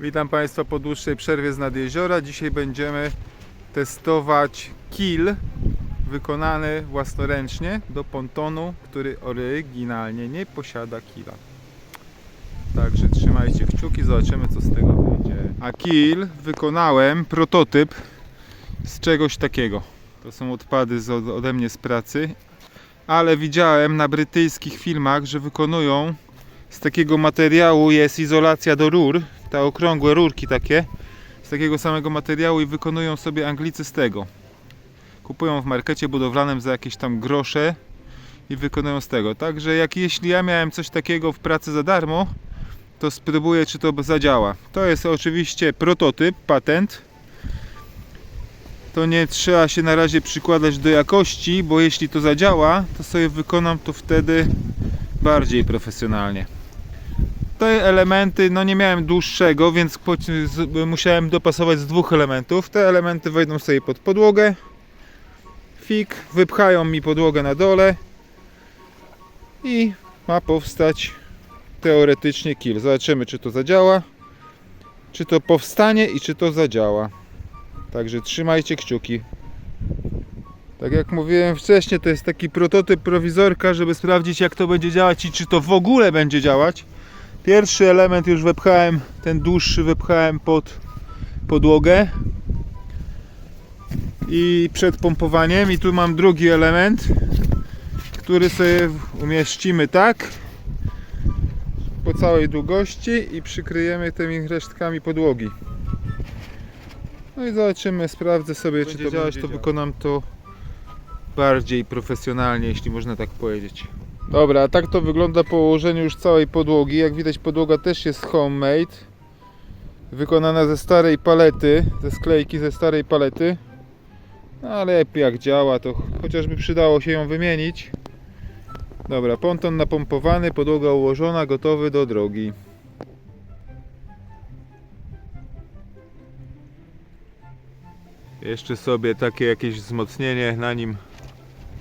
Witam Państwa po dłuższej przerwie z nad jeziora. Dzisiaj będziemy testować kill wykonany własnoręcznie do pontonu, który oryginalnie nie posiada killa. Także trzymajcie kciuki, zobaczymy co z tego wyjdzie. A kill wykonałem prototyp z czegoś takiego. To są odpady z, ode mnie z pracy, ale widziałem na brytyjskich filmach, że wykonują z takiego materiału jest izolacja do rur, te okrągłe rurki takie, z takiego samego materiału i wykonują sobie Anglicy z tego. Kupują w markecie budowlanym za jakieś tam grosze i wykonują z tego. Także jak jeśli ja miałem coś takiego w pracy za darmo, to spróbuję czy to zadziała. To jest oczywiście prototyp, patent. To nie trzeba się na razie przykładać do jakości, bo jeśli to zadziała, to sobie wykonam to wtedy bardziej profesjonalnie. Te elementy, no nie miałem dłuższego, więc musiałem dopasować z dwóch elementów. Te elementy wejdą sobie pod podłogę. Fik, wypchają mi podłogę na dole i ma powstać teoretycznie kill. Zobaczymy, czy to zadziała, czy to powstanie i czy to zadziała. Także trzymajcie kciuki. Tak jak mówiłem wcześniej, to jest taki prototyp prowizorka, żeby sprawdzić jak to będzie działać i czy to w ogóle będzie działać. Pierwszy element już wepchałem, ten dłuższy wepchałem pod podłogę i przed pompowaniem i tu mam drugi element, który sobie umieścimy tak po całej długości i przykryjemy tymi resztkami podłogi. No i zobaczymy, sprawdzę sobie czy to działać, to wykonam to bardziej profesjonalnie, jeśli można tak powiedzieć. Dobra, tak to wygląda po ułożeniu już całej podłogi. Jak widać podłoga też jest homemade. Wykonana ze starej palety, ze sklejki ze starej palety. No ale jak działa to chociażby przydało się ją wymienić. Dobra, ponton napompowany, podłoga ułożona, gotowy do drogi. Jeszcze sobie takie jakieś wzmocnienie na nim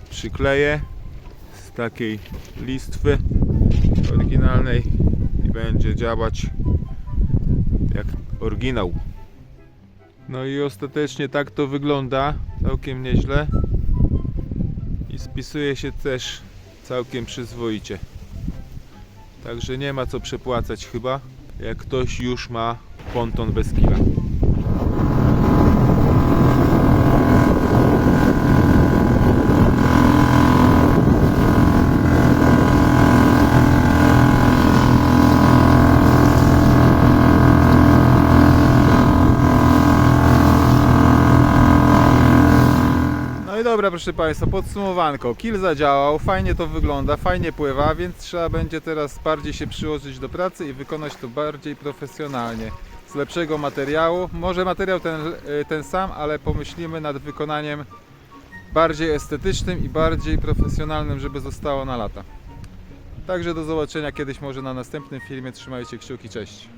przykleję takiej listwy oryginalnej i będzie działać jak oryginał. No i ostatecznie tak to wygląda całkiem nieźle i spisuje się też całkiem przyzwoicie. Także nie ma co przepłacać chyba, jak ktoś już ma ponton bez kila. I dobra, proszę Państwa, podsumowanko. Kill zadziałał, fajnie to wygląda, fajnie pływa, więc trzeba będzie teraz bardziej się przyłożyć do pracy i wykonać to bardziej profesjonalnie. Z lepszego materiału. Może materiał ten, y, ten sam, ale pomyślimy nad wykonaniem bardziej estetycznym i bardziej profesjonalnym, żeby zostało na lata. Także do zobaczenia kiedyś może na następnym filmie. Trzymajcie kciuki, cześć.